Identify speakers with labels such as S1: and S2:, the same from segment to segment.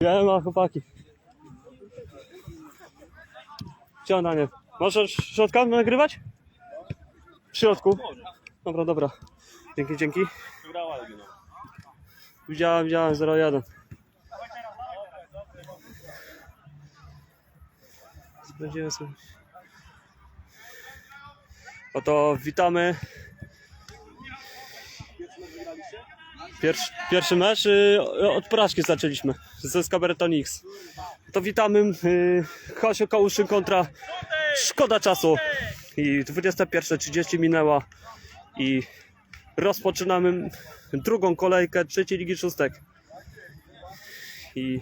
S1: Ja ma chłopaki. Na nie. Możesz środka nagrywać? W środku? Dobra, dobra. Dzięki, dzięki. Widziałem, widziałem 0-1. Sprawdziłem sobie. Oto witamy. Pierwszy, pierwszy mecz y, od porażki zaczęliśmy ze Skabereton X. To witamy y, Hasio Kałuszyn kontra Szkoda Czasu. I 21.30 minęła i rozpoczynamy drugą kolejkę trzeciej Ligi Szóstek. I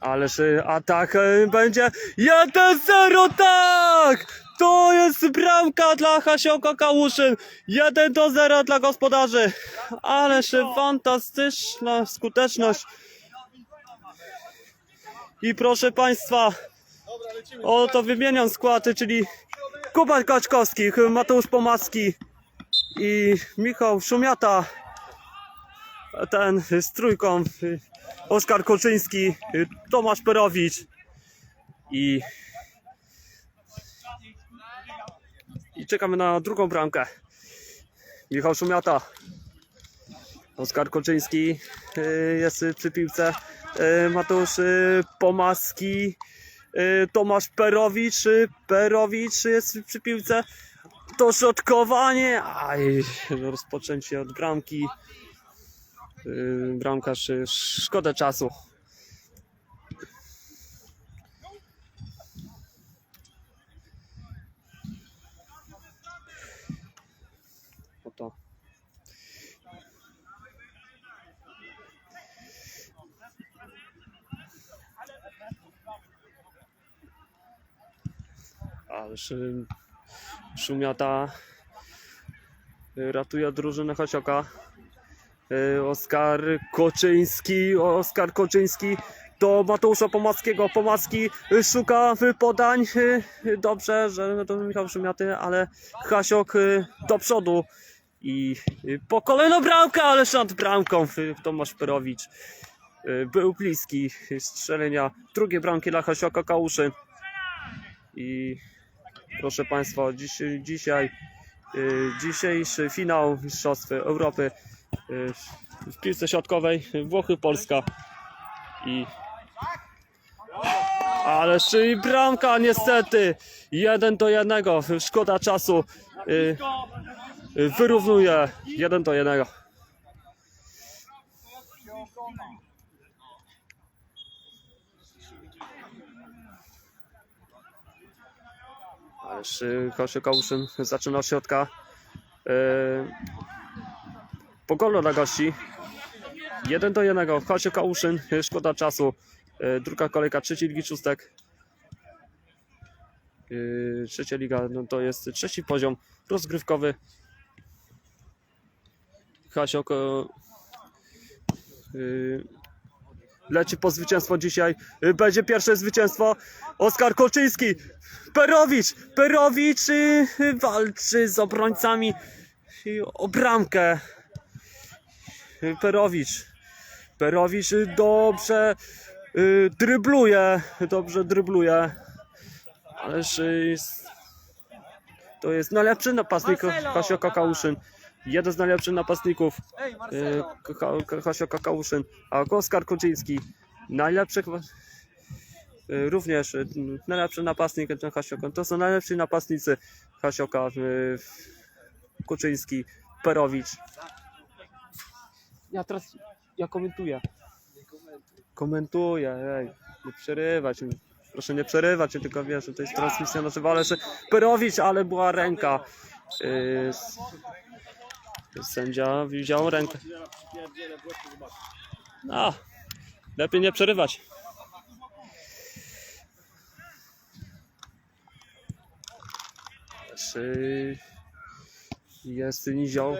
S1: Ależ y, atak y, będzie 1-0 tak! To jest bramka dla Hasioka Kałuszyn. 1 do 0 dla gospodarzy. Ależ fantastyczna skuteczność. I proszę Państwa, oto wymieniam składy, czyli Kuba Kaczkowski, Mateusz Pomacki i Michał Szumiata. Ten z trójką Oskar Koczyński, Tomasz Perowicz i i czekamy na drugą bramkę. Michał Szumiata. Oskar Koczyński y, jest przy piłce. Y, Mateusz y, Pomaski. Tomasz Perowicz. Perowicz jest przy piłce. To środkowanie. Aj, rozpoczęcie od bramki. Bramkarz, szkoda czasu. Oto. Ależ y, Szumiata y, ratuje drużynę Hasioka. Y, Oskar Koczyński, Oskar Koczyński do Mateusza Pomackiego. Pomacki szuka podań. y, Dobrze, że to Michał Szumiaty, ale Hasiok do przodu. I po kolejną bramkę, ale nad bramką Tomasz Perowicz był bliski strzelenia drugiej bramki dla Hasioka Kałuszy. I proszę Państwa, dziś, dzisiaj y, dzisiejszy finał Mistrzostw Europy y, w piłce środkowej Włochy-Polska i Ależ i bramka niestety jeden do jednego. Szkoda czasu y, wyrównuje jeden do jednego Kosio Kałuszyn zaczyna od środka. Y, po dla gości. 1 do 1 Kosio Kałuszyn y, szkoda czasu. Y, druga kolejka trzeciej ligi szóstek. Y, trzecia liga no to jest trzeci poziom rozgrywkowy. Hasiok e, y, leci po zwycięstwo dzisiaj. Y, Będzie pierwsze zwycięstwo. Oskar Kolczyński. Perowicz. Perowicz y, y, walczy z obrońcami o bramkę. Perowicz. Perowicz dobrze drybluje. Dobrze drybluje. Ależ jest- to jest najlepszy napastnik Hasioka Kałuszyn. Jeden z najlepszych napastników
S2: Ej, Marcelo!
S1: Ka- Ka- Hasioka Kałuszyn, a Oskar Kuczyński najlepszy y, również y, najlepszy napastnik ten Hasioka. To są najlepsi napastnicy Hasioka y, Kuczyński, Perowicz. Ja teraz ja komentuję. Komentuję, ej, nie przerywać. mi. Proszę nie przerywać, tylko wiesz, że to jest transmisja na żywo, ale że Perowicz, ale była ręka. Y, s- Sędzia widział rękę. A, lepiej nie przerywać. Czy jest nizioł?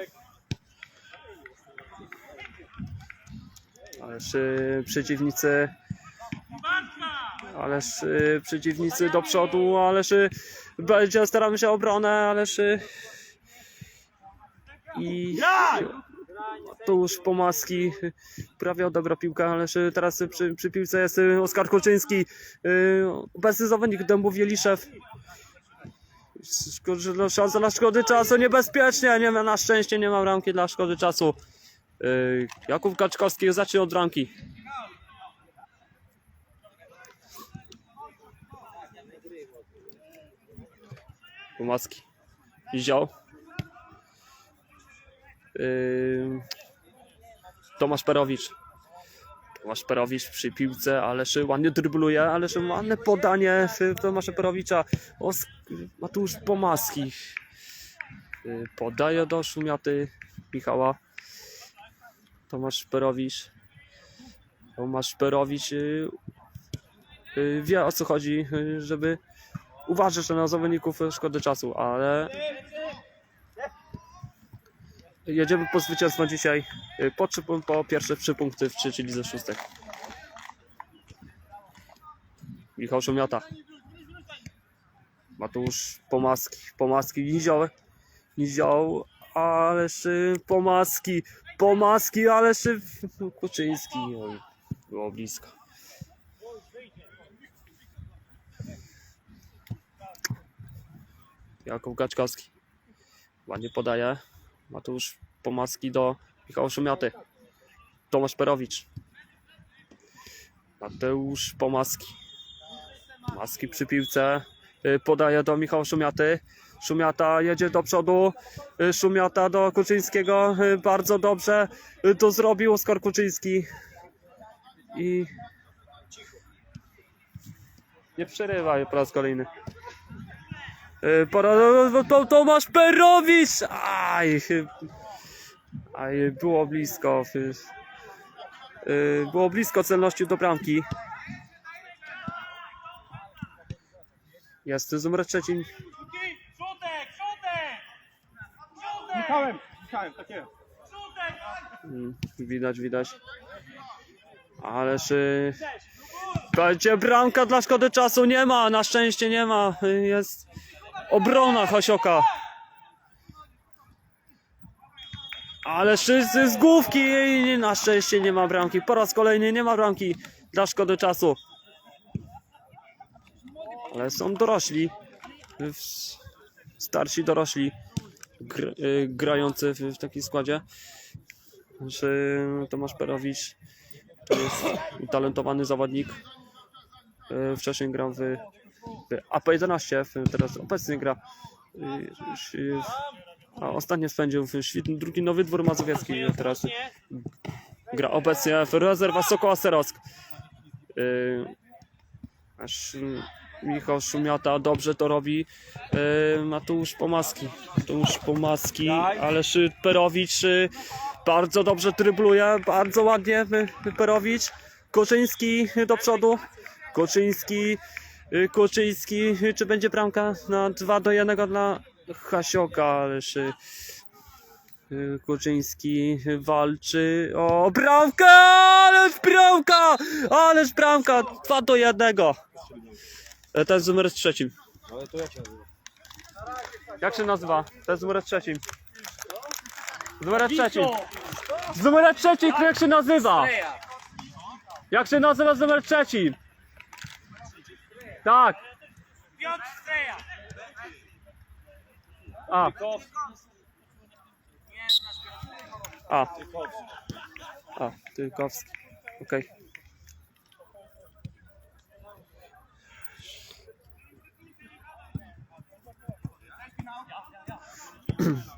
S1: Ależ przeciwnicy Ależ przeciwnicy do przodu, ależ będzie staramy się obronę, ależ i Mateusz Pomaski y, prawie odebrał piłkę, ale y, teraz przy, przy piłce jest y, Oskar Koczyński, y, obecny zawodnik Dębów Jeliszew. Szansa na szkody czasu, niebezpiecznie, nie ma, na szczęście nie ma bramki dla szkody czasu. Y, Jakub Kaczkowski zacznie od bramki. Pomaski. Wziął. Tomasz Perowicz. Tomasz Perowicz przy piłce, ależ ładnie drybluje, ależ ładne podanie y, Tomasza Perowicza. Os Mateusz Pomaski. Yy, Podaje do Szumiaty Michała. Tomasz Perowicz. Tomasz Perowicz yy, yy, wie o co chodzi, żeby uważać na zawodników y, szkody czasu, ale jedziemy po zwycięstwo dzisiaj. y, Po, trzy, po pierwsze trzy punkty w trzeciej lidze szóstek. Michał Szumiata. Mateusz Pomaski. Pomaski Nizioł. Nizioł. Ależ y, Pomaski. Pomaski, ależ y, Kuczyński. Było blisko. Jakub Gaczkowski. Ładnie podaje. Mateusz Pomaski do Michała Szumiaty. Tomasz Perowicz. Mateusz Pomaski. Maski przy piłce. Y, Podaje do Michała Szumiaty. Szumiata jedzie do przodu. Y, Szumiata do Kuczyńskiego. Y, Bardzo dobrze to zrobił Oskar Kuczyński. I nie przerywaj po raz kolejny. Tomasz Perowicz! Aj, aj, było blisko. y, Było blisko celności do bramki. Jest z numer trzecim.
S2: Szutek, szutek! Szutek!
S3: Michałem, Michałem, tak jest.
S1: Mm, Widać, widać. Ależ y, będzie bramka dla szkody czasu. Nie ma, na szczęście nie ma. Jest obrona Hasioka. Ależ z, z główki i na szczęście nie ma bramki. Po raz kolejny nie ma bramki dla szkody czasu. Ale są dorośli. W- Starsi dorośli. Gr, y, grający w, w takim składzie że Tomasz Perowicz to jest utalentowany zawodnik. E, Wcześniej grał w, w AP11, w- teraz obecnie gra. już, e, A ostatnio spędził w świetny drugi Nowy Dwór Mazowiecki. Teraz gra obecnie w rezerwa Sokoła Serock. E, Aż Michał Szumiata dobrze to robi. E, Mateusz Pomaski. Mateusz Pomaski, ależ y, Perowicz y, bardzo dobrze trybluje, bardzo ładnie y, Perowicz. Koczyński do przodu. Koczyński, y, Koczyński, y, czy będzie bramka na 2 do 1 dla Hasioka, ależ y, Koczyński walczy o bramkę, ależ bramka, ależ bramka, 2 do 1. E, To jest numer trzecim.
S3: Ale to jak się nazywa?
S1: Jak się nazywa? To jest numer trzecim. Z numerem trzecim. Z numerem trzecim, jak się nazywa? Jak się nazywa z numer trzecim? Tak.
S2: Piotr Streja!
S1: A. A. A, Tylkowski. Okej.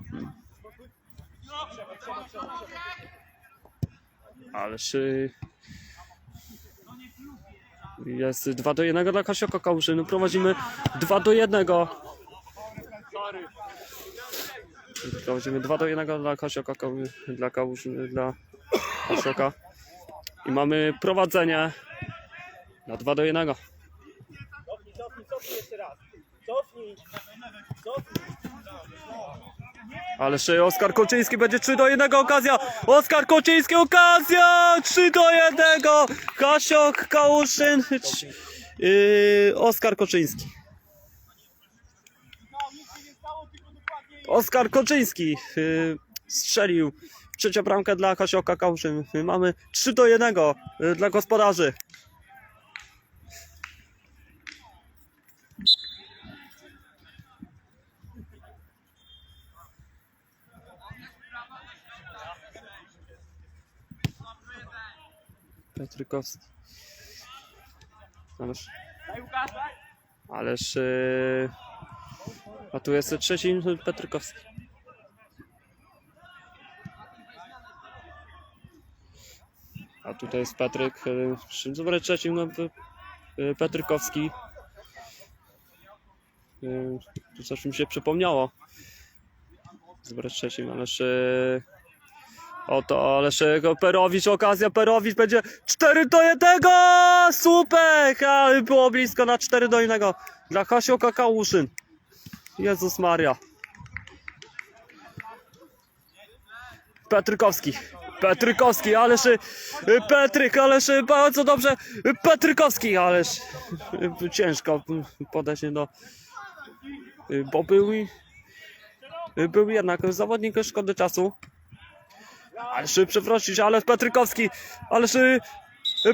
S1: Ależ y, jest 2 do 1 dla Kasioka Kałuszy. No prowadzimy 2 do 1. Prowadzimy 2 do 1 dla Kasioka dla Kałuszy, dla Kasioka. I mamy prowadzenie na 2 do 1.
S3: Cofnij, cofnij, cofnij jeszcze raz. Cofnij. Cofnij.
S1: Ale jeszcze Oskar Koczyński będzie 3 do 1 okazja! Oskar Koczyński okazja! 3 do 1! Kasiok Kałuszyn. Yy, Oskar Koczyński. Oskar Koczyński yy, strzelił trzecia bramka dla Kasioka Kałuszyn. Y, Mamy 3 do 1 y, dla gospodarzy. Petrykowski. Ależ, ależ a tu jest trzeci Petrykowski. A tutaj jest Patryk, yy, zobacz trzecim no, yy, Petrykowski. Yy, tu coś mi się przypomniało. Zobacz trzecim, ależ Oto, ależ Perowicz, okazja Perowicz będzie 4 do 1! Super! Ale było blisko na 4 do 1 dla Kasioka Kałuszyn. Jezus Maria. Petrykowski. Petrykowski, ależ y, Petryk, ależ y, bardzo dobrze. Petrykowski, ależ y, ciężko podać się do. Bo był, był jednak zawodnik szkody czasu. Ależ przewrócić, ale Petrykowski, ależ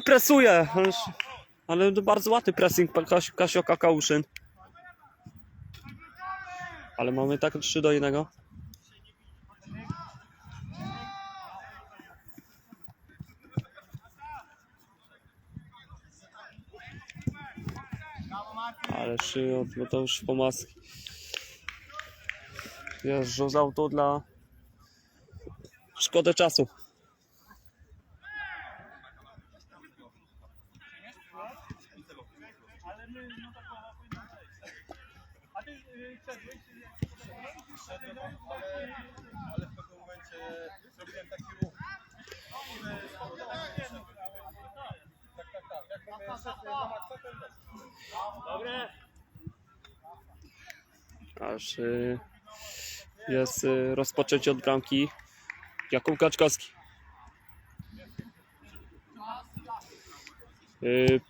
S1: presuje, ależ, ale bardzo ładny pressing pa- Kas- Kasioka Kałuszyn. Ale mamy tak 3 do 1. Ależ y, od Mateusz Pomaski. Jeżdżą z auto dla Szkoda czasu.
S2: Ale my, no tak. A ty y,
S3: Wszedłem, ale, ale w pewnym momencie zrobiłem taki ruch. który spowodował, że wszedłem. Tak, tak, tak. Jakbym szedł na maksa, to też.
S2: Dobre.
S1: Aż y, jest y, rozpoczęcie od bramki. Jakub Kaczkowski.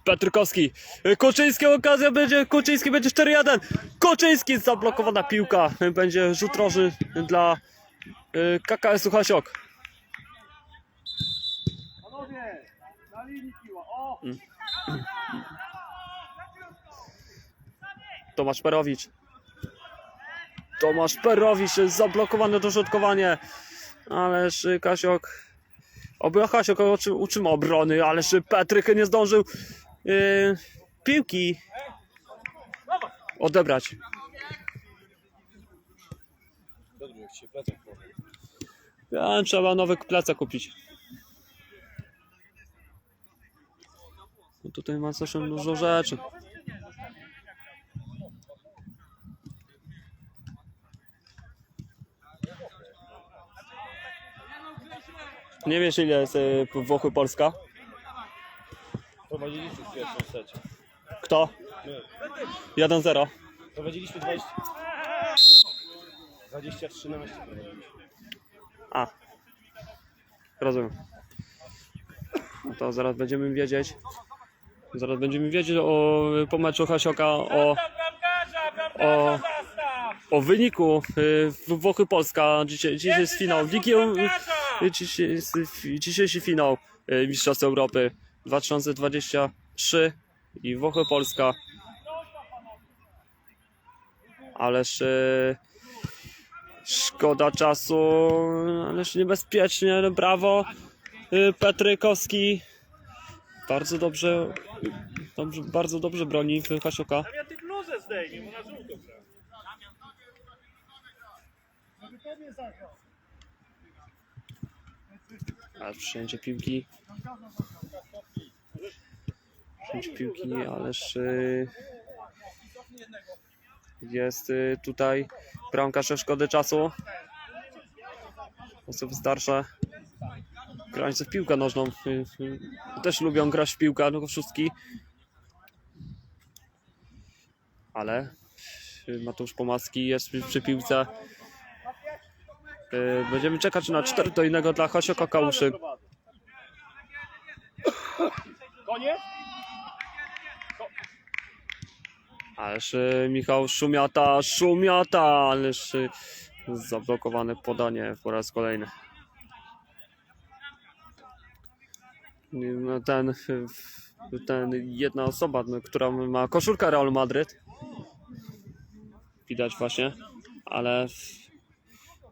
S1: Petrykowski. Y, Kuczyński okazja będzie. Kuczyński będzie 4-1. Kuczyński zablokowana piłka. Będzie rzut roży dla y, KKS-u Hasiok.
S2: Panowie, na linii piła. O!
S1: Tomasz Perowicz. Tomasz Perowicz jest zablokowane dośrodkowanie. Ależ Kasiok. Oby Kasiok uczy- utrzymał obrony, ależ Petryk nie zdążył yy, piłki odebrać.
S3: Się
S1: Ja, trzeba nowy plecak kupić. No tutaj ma coś dużo rzeczy. Nie wiesz ile jest y, Włochy Polska?
S3: Prowadziliśmy w pierwszym secie.
S1: Kto?
S3: My.
S1: 1-0.
S3: Prowadziliśmy 20... 20-13 prowadziliśmy.
S1: A. Rozumiem. No to zaraz będziemy wiedzieć. Zaraz będziemy wiedzieć o po meczu Hasioka o, O. o wyniku y, w Włochy Polska. Dzisiaj, dzisiaj jest finał Ligi. Dzisiejszy finał y, Mistrzostw Europy 2023 i Włochy Polska. Ależ y, szkoda czasu, ależ niebezpiecznie, brawo. Y, Petrykowski bardzo dobrze, dobrze bardzo dobrze broni Hasioka.
S2: Damian, ty bluzę zdejmij, gra.
S1: A przyjęcie piłki. Przyjęcie piłki, ależ y, jest y, tutaj bramkarz szkody czasu. Osoby starsze grające w piłkę nożną. Też lubią grać w piłkę, no szóstki. Ale Mateusz Pomaski jest przy piłce. Y, Będziemy czekać na 4 do 1 dla Hasioka Kałuszy.
S2: Koniec?
S1: Ależ Michał Szumiata, Szumiata, ależ zablokowane podanie po raz kolejny. no, ten, ten jedna osoba, no, która ma koszulkę Realu Madryt. Widać właśnie, ale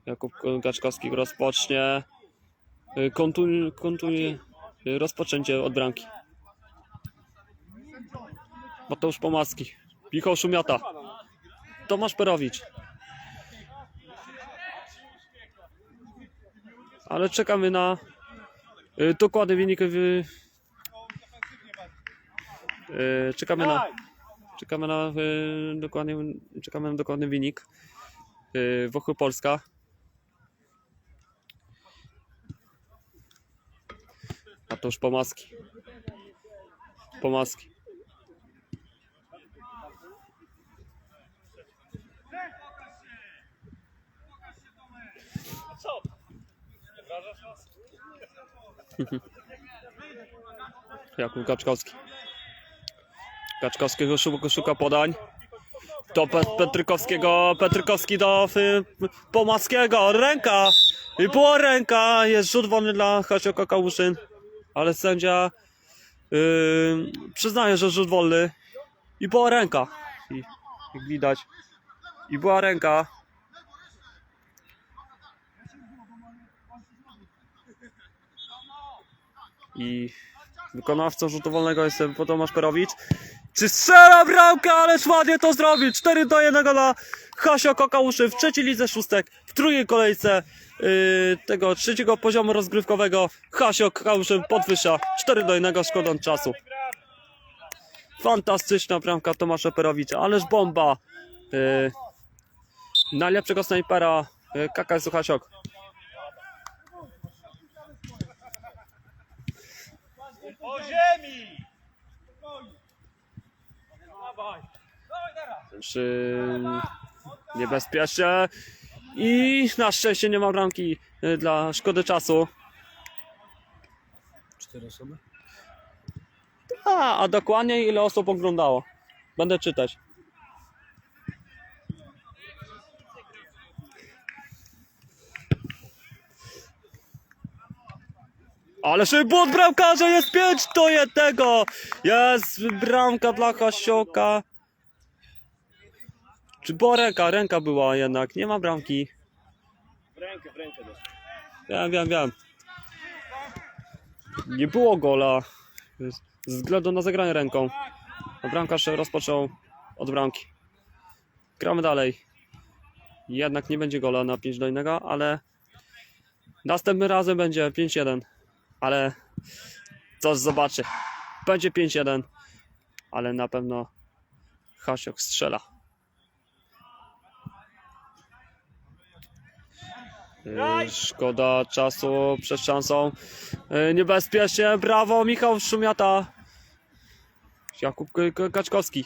S1: Jakub Gaczkowski rozpocznie kontun, kontun, rozpoczęcie od bramki. Mateusz Pomaski, Michał Szumiata, Tomasz Perowicz. Ale czekamy na y, dokładny wynik. y, y, czekamy na czekamy na y, dokładny czekamy na dokładny wynik. Y, Wochy Polska. A to już Pomaski. Pomaski.
S2: Co?
S1: Jakub Kaczkowski. Kaczkowskiego szuka, podań. Do Pe- Petrykowskiego, Petrykowski do y, Pomaskiego, ręka! I była ręka, jest rzut wolny dla Hasioka Kałuszyn, ale sędzia yy, przyznaje, że rzut wolny i była ręka. I, jak widać, i była ręka. I wykonawcą rzutu wolnego jest Tomasz Perowicz. Czy strzela bramkę, ależ ładnie to zrobił. 4 do 1 dla Hasio Kokauszy w trzeciej lidze szóstek, w drugiej kolejce yy, tego trzeciego poziomu rozgrywkowego. Hasio Kokauszy podwyższa 4 do 1 szkodą czasu. Fantastyczna bramka Tomasza Perowicza, ależ bomba. Yy, najlepszego snajpera yy, KKS Hasiok.
S2: Po ziemi!
S1: Czy niebezpiecznie i na szczęście nie ma bramki y, dla szkody czasu.
S3: Cztery osoby?
S1: A, a dokładnie ile osób oglądało? Będę czytać. Ale szybko od bramkarza jest 5 do 1. Jest bramka dla Hasioka. Czy była ręka? Ręka była jednak. Nie ma bramki.
S2: W rękę, w rękę też.
S1: Wiem, wiem, wiem. Nie było gola. Ze względu na zagranie ręką. A bramkarz rozpoczął od bramki. Gramy dalej. Jednak nie będzie gola na 5 do 1, ale następnym razem będzie 5-1. Ale coś zobaczy. Będzie 5-1, ale na pewno Hasiok strzela. Szkoda czasu przed szansą. Niebezpiecznie, brawo, Michał Szumiata. Jakub Kaczkowski.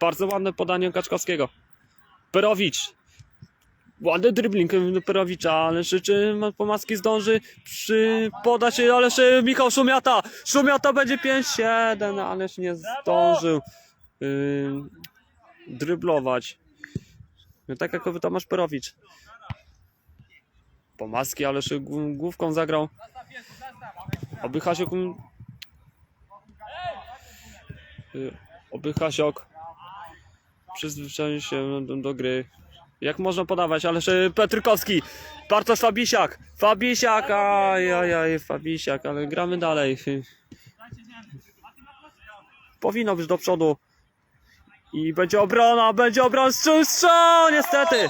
S1: Bardzo ładne podanie Kaczkowskiego. Perowicz. Ładny dribbling Perowicza, ale czy, Pomaski zdąży przy podać się, ale Michał Szumiata. Szumiata będzie 5-7, ależ nie zdążył yy, dryblować. No, tak jak Tomasz Perowicz. Pomaski, ale główką zagrał. Oby Hasiok... Y, Oby Hasiok przyzwyczaił się do, gry. Jak można podawać, ale Petrykowski, Bartosz Fabisiak, Fabisiak, ajajaj, Fabisiak, ale gramy dalej. Powinno być do przodu. I będzie obrona, będzie obrona, strzał, strzał, niestety.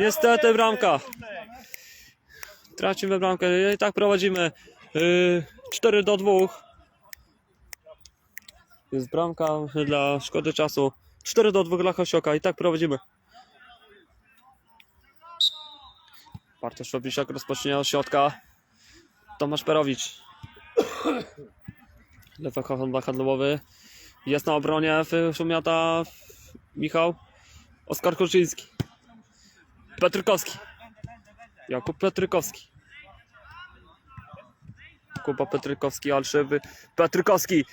S1: Niestety bramka. Tracimy bramkę i tak prowadzimy. Yy, 4 do 2. Jest bramka dla szkody czasu. 4 do 2 dla Hasioka i tak prowadzimy. Bartosz Fabisiak rozpocznie od środka. Tomasz Perowicz. Lewy handlowy. Jest na obronie. Szumiata Michał. Oskar Kurczyński. Petrykowski. Jakub Petrykowski. Kuba Petrykowski, ale szyby. Petrykowski.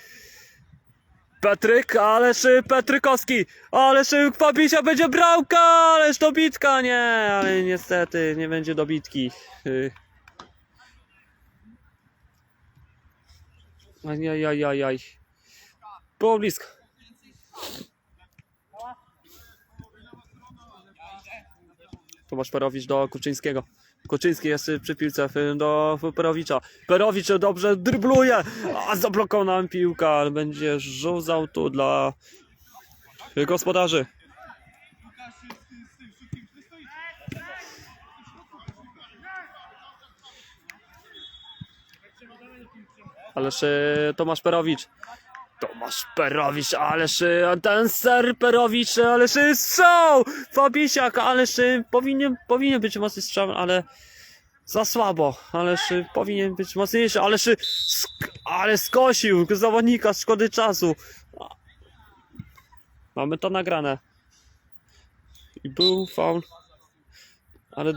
S1: Petryk, ależ Petrykowski. Ależ Fabisia będzie bramka, ależ dobitka, nie, ale niestety nie będzie dobitki. Ajajajajaj. Było blisko. Tomasz Perowicz do Kuczyńskiego. Kuczyński jest przy piłce y, do Perowicza. Perowicz dobrze drybluje, a zablokowana piłka, ale będzie żuzał tu dla gospodarzy. Ależ y, Tomasz Perowicz. Tomasz Perowicz, ależ ten ser Perowicz, ależ strzał! Fabisiak, ależ powinien, powinien być mocny strzał, ale za słabo, ależ powinien być mocniejszy, ależ sk- ale skosił zawodnika, szkody czasu. Mamy to nagrane. I był faul, ale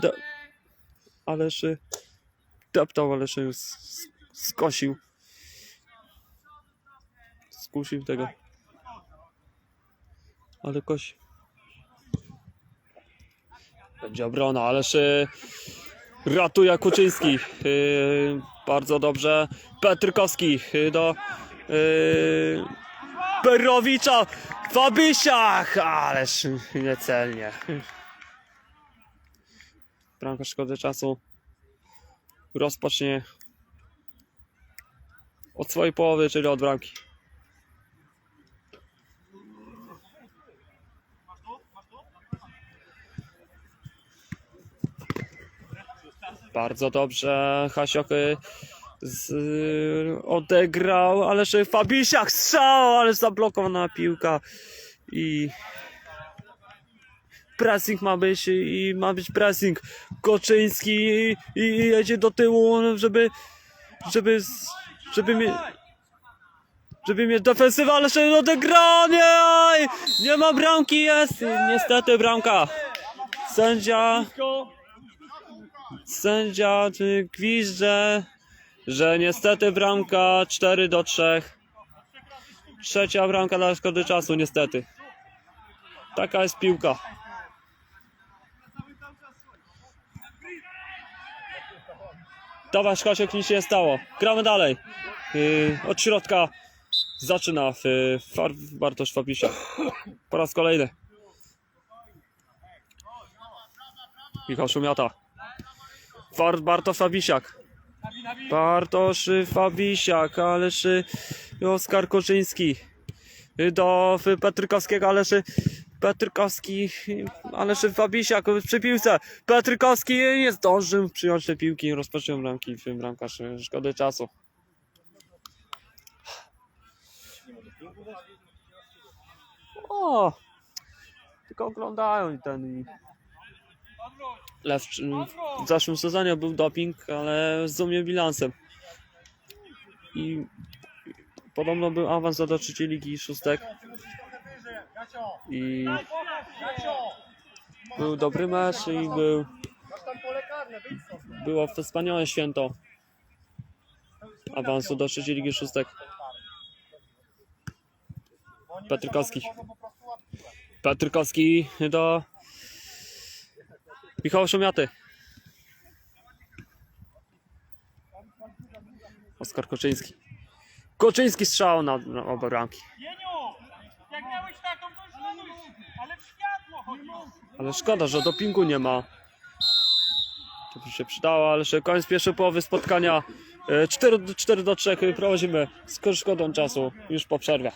S1: ależ deptał, ależ skosił. Skusił tego. Ale koś. Będzie obrona, ależ ratuje Kuczyński. Y, bardzo dobrze. Petrykowski y, do y, Perowicza. Fabysiach! Ależ niecelnie. Bramka szkody czasu. Rozpocznie od swojej połowy, czyli od bramki. Bardzo dobrze Hasiok y, z, y, odegrał, ależ Fabisiak strzał, ale zablokowana piłka i pressing ma być i ma być pressing Koczyński i, i jedzie do tyłu, żeby żeby żeby mnie żeby mieć defensywę, ale się! Nie ma bramki, jest! Niestety bramka. Sędzia Sędzia y, gwizdże, że niestety bramka 4 do 3. Trzecia bramka dla szkody czasu, niestety. Taka jest piłka. Dawaj, Kasiek, nic się nie stało. Gramy dalej. Yy, od środka zaczyna yy, Far Bartosz Fabisia. Po raz kolejny. Michał Szumiata. Bar Bartosz Fabisiak. Bartosz Fabisiak, ależ Oskar Koczyński. Y, Do Petrykowskiego, ależ Petrykowski, ależ Fabisiak przy piłce. Petrykowski nie zdążył przyjąć te piłki i rozpoczął bramki bramkarz. Szkody czasu. O! Tylko oglądają ten Lew w zeszłym sezonie był doping, ale z dumnym bilansem. I podobno był awans do trzeciej ligi szóstek i był dobry mecz i był, było wspaniałe święto awansu do trzeciej ligi szóstek. Petrykowski. Petrykowski do Michała Szumiaty. Oskar Koczyński. Koczyński strzał na, na oba bramki.
S2: Jak miałeś taką, to już ale w światło chodzi.
S1: Ale szkoda, że dopingu nie ma. To by się przydało, ale że koniec pierwszej połowy spotkania. E, 4, do- 4 do 3 prowadzimy z szkodą czasu już po przerwie.